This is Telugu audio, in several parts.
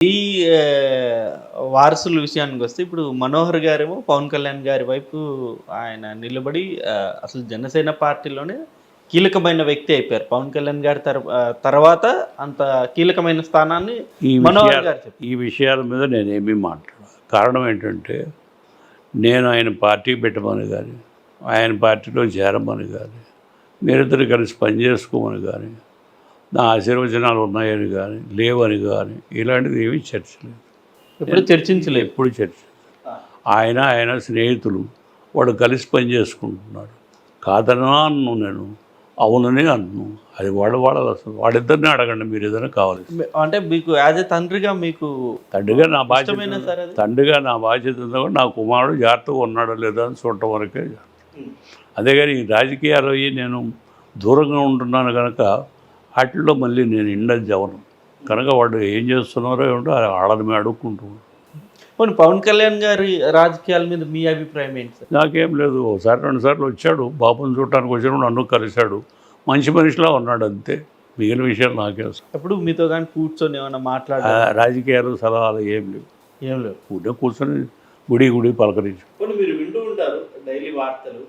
ఈ వారసుల విషయానికి వస్తే ఇప్పుడు మనోహర్ గారేమో పవన్ కళ్యాణ్ గారి వైపు ఆయన నిలబడి అసలు జనసేన పార్టీలోనే కీలకమైన వ్యక్తి అయిపోయారు. పవన్ కళ్యాణ్ గారి తర్వాత అంత కీలకమైన స్థానాన్ని ఈ మనోహర్ గారు ఈ విషయాల మీద నేనేమీ మాట్లాడ కారణం ఏంటంటే నేను ఆయన పార్టీ పెట్టమని కానీ ఆయన పార్టీలో చేరమని కానీ మీరిద్దరు కలిసి పనిచేసుకోమని కానీ ఆశీర్వచనాలు ఉన్నాయని కానీ లేవని కానీ ఇలాంటిది ఏమీ చర్చ లేదు ఎప్పుడు చర్చించలేదు? ఎప్పుడు చర్చ ఆయన ఆయన స్నేహితులు వాడు కలిసి పని చేసుకుంటున్నాడు. కాదనా అన్ను నేను అవునని అన్ను. అది వాడు వాడాలి అసలు వాడిద్దరిని అడగండి మీరు ఏదైనా కావాలి. అంటే మీకు యాజ్ ఎ తండ్రిగా మీకు తండ్రిగా నా బాధ్యత తండ్రిగా నా బాధ్యత కూడా నా కుమారుడు జాగ్రత్తగా ఉన్నాడో లేదో అని చూడటం వరకే. అదే కానీ ఈ రాజకీయాలు అయ్యి నేను దూరంగా ఉంటున్నాను కనుక వాటిల్లో మళ్ళీ నేను ఇండల్జ్ అవను కనుక వాడు ఏం చేస్తున్నారో ఏమిటో వాళ్ళని మేము అడుక్కుంటూ. పోనీ పవన్ కళ్యాణ్ గారి రాజకీయాల మీద మీ అభిప్రాయం ఏంటి సార్? నాకేం లేదు ఒకసారి రెండు సార్లు వచ్చాడు. బాబుని చూడటానికి వచ్చినప్పుడు నన్ను కలిశాడు. మంచి మనిషిలా ఉన్నాడు అంతే. మిగిలిన విషయాలు నాకే. అప్పుడు మీతో కానీ కూర్చొని ఏమైనా మాట్లాడ రాజకీయాలు సలహాలు ఏం లేవు. ఏం లేవు. ఊరికే కూర్చొని గుడి గుడి పలకరించు. మీరు వింటూ ఉంటారు డైలీ వార్తలు.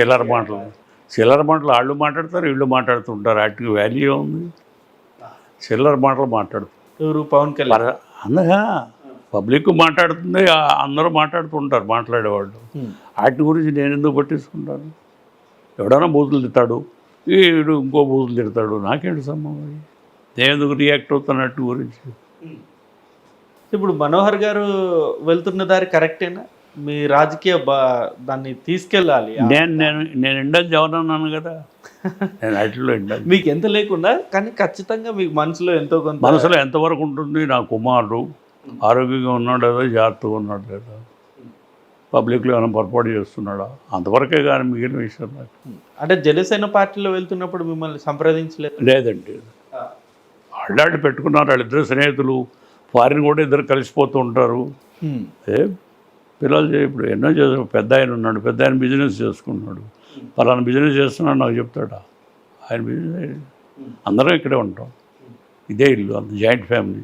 చిల్లర మాటలు. చిల్లర మాటలు వాళ్ళు మాట్లాడతారు వీళ్ళు మాట్లాడుతుంటారు. వాటికి వాల్యూ ఉంది చిల్లర మాటలు మాట్లాడుతారు ఎవరు? పవన్ కళ్యాణ్. అందగా పబ్లిక్ మాట్లాడుతుంది అందరూ మాట్లాడుతుంటారు మాట్లాడేవాళ్ళు. వాటి గురించి నేను ఎందుకు పట్టించుకుంటాను? ఎవడైనా బూతులు తిడతాడు వీడు ఇంకో బూతులు తిడతాడు నాకేంటి సంబంధం? నేను ఎందుకు రియాక్ట్ అవుతున్నట్టు గురించి? ఇప్పుడు మనోహర్ గారు వెళ్తున్న దారి కరెక్టేనా మీ రాజకీయ బా దాన్ని తీసుకెళ్ళాలి. నేను నేను నేను ఇండల్ జవనన్నాను కదా. నేను వాటిలో ఇండల్ మీకు ఎంత లేకుండా కానీ ఖచ్చితంగా మీకు మనసులో ఎంతో కొంత మనసులో ఎంతవరకు ఉంటుంది నా కుమారుడు? ఆరోగ్యంగా ఉన్నాడు లేదా జాగ్రత్తగా ఉన్నాడు లేదా పబ్లిక్లో ఏమైనా పొరపాటు చేస్తున్నాడా? అంతవరకే కానీ మిగిలిన విషయం నాకు. అంటే జనసేన పార్టీలో వెళ్తున్నప్పుడు మిమ్మల్ని సంప్రదించలేదు? లేదండి. వాళ్ళాళ్ళు పెట్టుకున్నారు వాళ్ళిద్దరు స్నేహితులు. ఫారిన్ కూడా ఇద్దరు కలిసిపోతూ ఉంటారు. పిల్లలు ఇప్పుడు ఎన్నో చేసే పెద్ద ఆయన ఉన్నాడు పెద్ద ఆయన బిజినెస్ చేసుకుంటున్నాడు. పలానా బిజినెస్ చేస్తున్నాడు నాకు చెప్తాడా? ఆయన బిజినెస్ అందరం ఇక్కడే ఉంటాం. ఇదే ఇల్లు అంత జాయింట్ ఫ్యామిలీ.